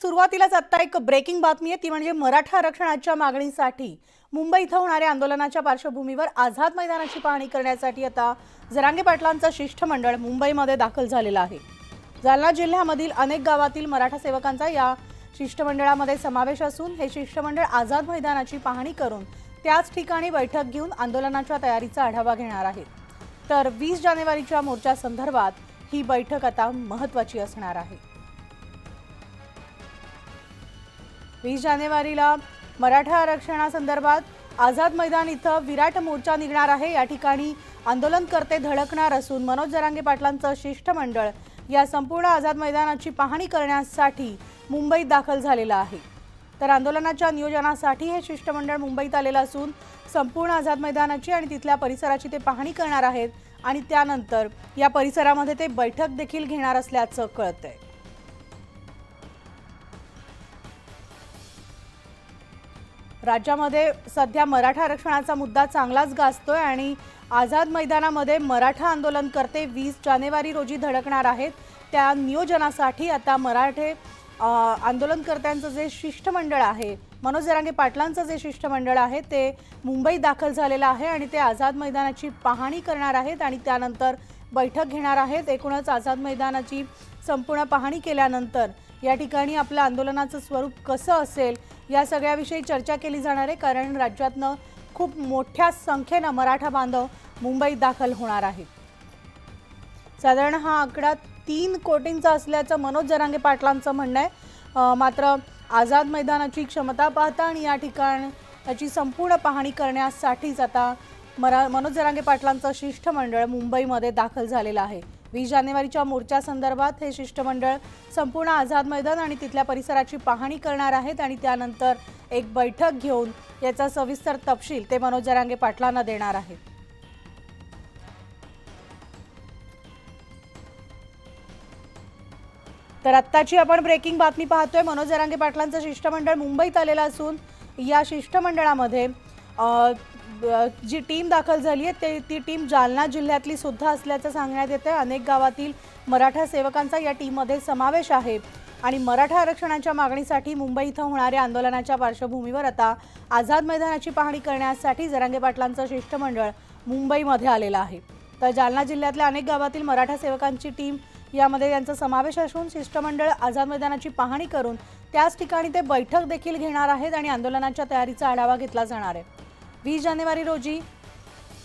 सुरुवातीलाच आत्ता एक ब्रेकिंग बातमी आहे ती म्हणजे मराठा आरक्षणाच्या मागणीसाठी मुंबई इथं होणाऱ्या आंदोलनाच्या पार्श्वभूमीवर आझाद मैदानाची पाहणी करण्यासाठी आता जरांगे पाटलांचं शिष्टमंडळ मुंबईमध्ये दाखल झालेलं आहे. जालना जिल्ह्यामधील अनेक गावातील मराठा सेवकांचा या शिष्टमंडळामध्ये समावेश असून हे शिष्टमंडळ आझाद मैदानाची पाहणी करून त्याच ठिकाणी बैठक घेऊन आंदोलनाच्या तयारीचा आढावा घेणार आहे. तर वीस जानेवारीच्या मोर्चा संदर्भात ही बैठक आता महत्त्वाची असणार आहे. वीस जानेवारीला मराठा आरक्षणासंदर्भात आझाद मैदान इथं विराट मोर्चा निघणार आहे. या ठिकाणी आंदोलनकर्ते धडकणार असून मनोज जरांगे पाटलांचं शिष्टमंडळ या संपूर्ण आझाद मैदानाची पाहणी करण्यासाठी मुंबईत दाखल झालेलं आहे. तर आंदोलनाच्या नियोजनासाठी हे शिष्टमंडळ मुंबईत आलेलं असून संपूर्ण आझाद मैदानाची आणि तिथल्या परिसराची ते पाहणी करणार आहेत आणि त्यानंतर या परिसरामध्ये ते बैठक देखील घेणार असल्याचं कळतंय. राज्यामध्ये सध्या मराठा आरक्षणाचा मुद्दा चांगलाच गाजतोय आणि आझाद मैदानामध्ये मराठा आंदोलनकर्ते वीस जानेवारी रोजी धडकणार आहेत. त्या नियोजनासाठी आता मराठे आंदोलनकर्त्यांचं जे शिष्टमंडळ आहे मनोज जरांगे पाटलांचं जे शिष्टमंडळ आहे ते मुंबईत दाखल झालेलं आहे आणि ते आझाद मैदानाची पाहणी करणार आहेत आणि त्यानंतर बैठक घेणार आहेत. एकूणच आझाद मैदानाची संपूर्ण पाहणी केल्यानंतर या ठिकाणी आपलं आंदोलनाचं स्वरूप कसं असेल या सगळ्याविषयी चर्चा केली जाणार आहे कारण राज्यातनं खूप मोठ्या संख्येनं मराठा बांधव मुंबईत दाखल होणार आहेत. साधारण हा आकडा तीन कोटींचा असल्याचं मनोज जरांगे पाटलांचं म्हणणं आहे. मात्र आझाद मैदानाची क्षमता पाहता आणि या ठिकाण याची संपूर्ण पाहणी करण्यासाठीच आता मरा मनोज जरांगे पाटलांचं शिष्टमंडळ मुंबईमध्ये दाखल झालेलं आहे. वीस जानेवारीच्या मोर्चा संदर्भात हे शिष्टमंडळ संपूर्ण आझाद मैदान आणि तिथल्या परिसराची पाहणी करणार आहेत आणि त्यानंतर एक बैठक घेऊन याचा सविस्तर तपशील ते मनोज जरांगे पाटलांना देणार आहेत. तर आत्ताची आपण ब्रेकिंग बातमी पाहतोय. मनोज जरांगे पाटलांचं शिष्टमंडळ मुंबईत आलेलं असून या शिष्टमंडळामध्ये जी टीम दाखल झाली आहे ते ती टीम जालना जिल्ह्यातली सुद्धा असल्याचं सांगण्यात येतं अनेक गावातील मराठा सेवकांचा या टीममध्ये समावेश आहे. आणि मराठा आरक्षणाच्या मागणीसाठी मुंबई इथं होणाऱ्या आंदोलनाच्या पार्श्वभूमीवर आता आझाद मैदानाची पाहणी करण्यासाठी जरांगे पाटलांचं शिष्टमंडळ मुंबईमध्ये आलेलं आहे. तर जालना जिल्ह्यातल्या अनेक गावातील मराठा सेवकांची टीम यामध्ये यांचा समावेश असून शिष्टमंडळ आझाद मैदानाची पाहणी करून त्याच ठिकाणी ते बैठक देखील घेणार आहेत आणि आंदोलनाच्या तयारीचा आढावा घेतला जाणार आहे. वीस जानेवारी रोजी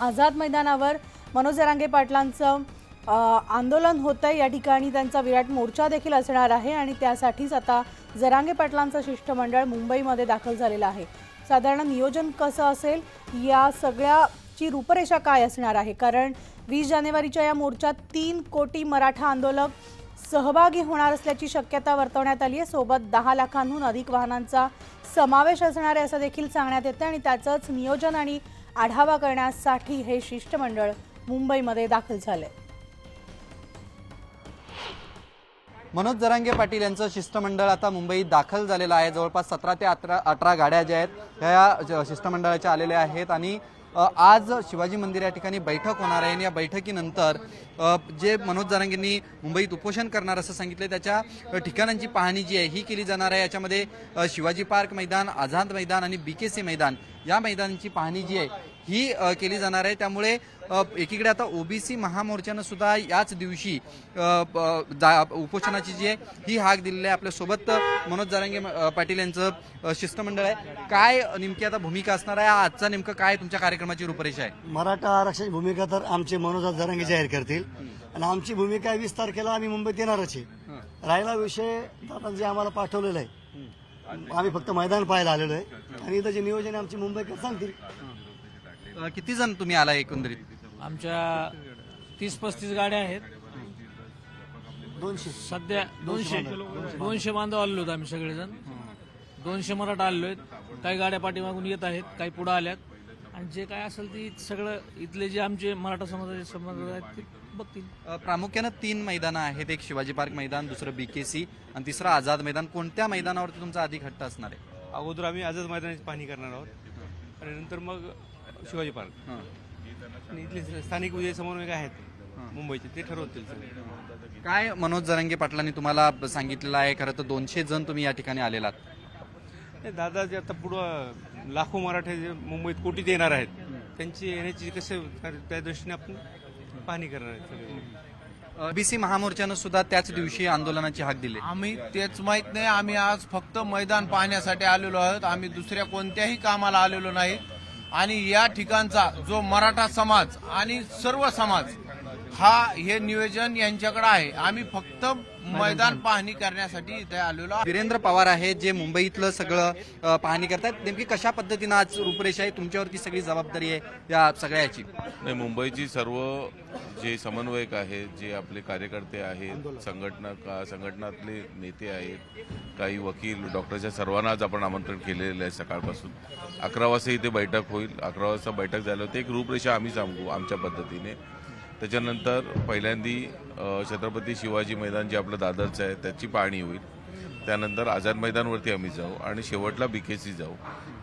आझाद मैदानावर मनोज जरांगे पाटलांचं आंदोलन होतं या ठिकाणी त्यांचा विराट मोर्चा देखील असणार आहे आणि त्यासाठीच आता जरांगे पाटलांचं शिष्टमंडळ मुंबईमध्ये दाखल झालेलं आहे. साधारण नियोजन कसं असेल? या सगळ्याची रूपरेषा काय असणार आहे? कारण वीस जानेवारीच्या या मोर्चात तीन कोटी मराठा आंदोलक सहभागी होणार असल्याची शक्यता वर्तवण्यात आली आहे. सोबत दहा लाखांहून अधिक वाहनांचा समावेश असणार आहे असं देखील सांगण्यात येतं आणि त्याचंच नियोजन आणि आढावा करण्यासाठी हे शिष्टमंडळ मुंबईमध्ये दाखल झालंय. मनोज जरांगे पाटील यांचं शिष्टमंडळ आता मुंबईत दाखल झालेलं आहे. जवळपास सतरा ते अठरा अठरा गाड्या ज्या आहेत ह्या या शिष्टमंडळाच्या आलेल्या आहेत आणि आज शिवाजी मंदिर या ठिकाणी बैठक होणार आहे आणि या बैठकीनंतर जे मनोज जरांगेंनी मुंबईत उपोषण करणार असं सांगितलं त्याच्या ठिकाणांची पाहणी जी आहे ही केली जाणार आहे. याच्यामध्ये शिवाजी पार्क मैदान आझाद मैदान आणि बी के सी मैदान या मैदानांची पाहणी जी आहे ही केली जाणार आहे. त्यामुळे एकीकडे आता ओबीसी महामोर्चानं सुद्धा याच दिवशी जा- उपोषणाची जी आहे ही हाक दिलेली आहे. आपल्यासोबत मनोज जारंगे पाटील यांचं शिष्टमंडळ आहे. काय नेमकी आता भूमिका असणार आहे? आजचा नेमकं काय तुमच्या कार्यक्रमाची रूपरेषा आहे? मराठा आरक्षण भूमिका तर आमचे मनोज जरांगे जाहीर करतील. आणि आमची भूमिका आहे वीस तारखेला आम्ही मुंबईत येणारच आहे. राहिला विषय आता जे आम्हाला पाठवलेलं आहे. आम्ही फक्त मैदान पाहायला आलेलो आहे. आणि इथं जे नियोजन आहे आमचे मुंबईकर सांगतील. अ, किती जण तुम्ही आला एकंदरीत? आमच्या तीस पस्तीस गाड्या आहेत. दोनशे. सध्या दोनशे. दोनशे बांधव आलेलो आहेत आम्ही सगळेजण. दोनशे मराठा आलेलो आहेत. काही गाड्या पाठीमागून येत आहेत काही पुढे आल्यात. आणि जे काय असेल ते सगळं इथले जे आमचे मराठा समाजाचे संबंध आहेत ते बघतील. प्रामुख्यानं तीन मैदानं आहेत. एक शिवाजी पार्क मैदान दुसरं बी के सी आणि तिसरं आझाद मैदान. कोणत्या मैदानावरती तुमचा अधिक हट्ट असणार आहे? अगोदर आम्ही आझाद मैदानाची पाहणी करणार आहोत. आणि नंतर मग शिवाजी पार्क. आणि इथले स्थानिक जे समन्वयक आहेत मुंबईचे ते ठरवतील काय मनोज जरांगे पाटलांनी तुम्हाला सांगितलेलं आहे? खरं तर दोनशे जण तुम्ही या ठिकाणी आलेलात हे दादा जे आता पुढं लाखो मराठे जे मुंबईत कोटीत येणार आहेत त्यांची येण्याची कसं त्या दृष्टीने आपण पाहणी करणार आहेत सगळे. बीसी महामोर्चानं सुद्धा त्याच दिवशी आंदोलनाची हाक दिली. आम्ही तेच माहीत नाही. आम्ही आज फक्त मैदान पाहण्यासाठी आलेलो आहोत. आम्ही दुसऱ्या कोणत्याही कामाला आलेलो नाही. आणि या ठिकाणचा जो मराठा समाज आणि सर्व समाज हा हे नियोजन यांच्याकडे आहे. आम्ही फक्त मैदान पाहणी करण्यासाठी इथे आलेलो वीरेंद्र पवार आहेत जे मुंबईतलं सगळं अ, पाहणी करतात नेमकी कशा पद्धतीनं आज रूपरेषा आहे? तुमच्यावरती सगळी जबाबदारी आहे या सगळ्याची. नाही मुंबईची सर्व जे समन्वयक आहेत जे आपले कार्यकर्ते आहेत संघटना का संघटनातले नेते आहेत काही वकील डॉक्टरच्या सर्वांना आज आपण आमंत्रण केलेलं आहे सकाळपासून. अकरा वाजता इथे बैठक होईल. अकरा वाजता बैठक झाल्यावर एक रूपरेषा आम्ही सांगू आमच्या पद्धतीने. त्याच्यानंतर पहिल्यांदी छत्रपती शिवाजी मैदान जे आपलं दादरचं आहे त्याची पाहणी होईल. त्यानंतर आझाद मैदानवरती आम्ही जाऊ आणि शेवटला बीकेसी जाऊ.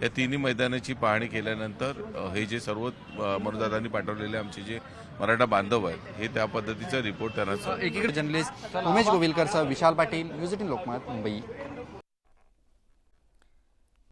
या तिन्ही मैदानाची पाहणी केल्यानंतर हे जे सर्व अ, मनोदादांनी पाठवलेले आमचे जे मराठा बांधव आहेत हे त्या पद्धतीचा रिपोर्ट त्यांना जर्नलिस्ट उमेश गोविलकर सह विशाल पाटील न्यूज एटीन लोकमत मुंबई.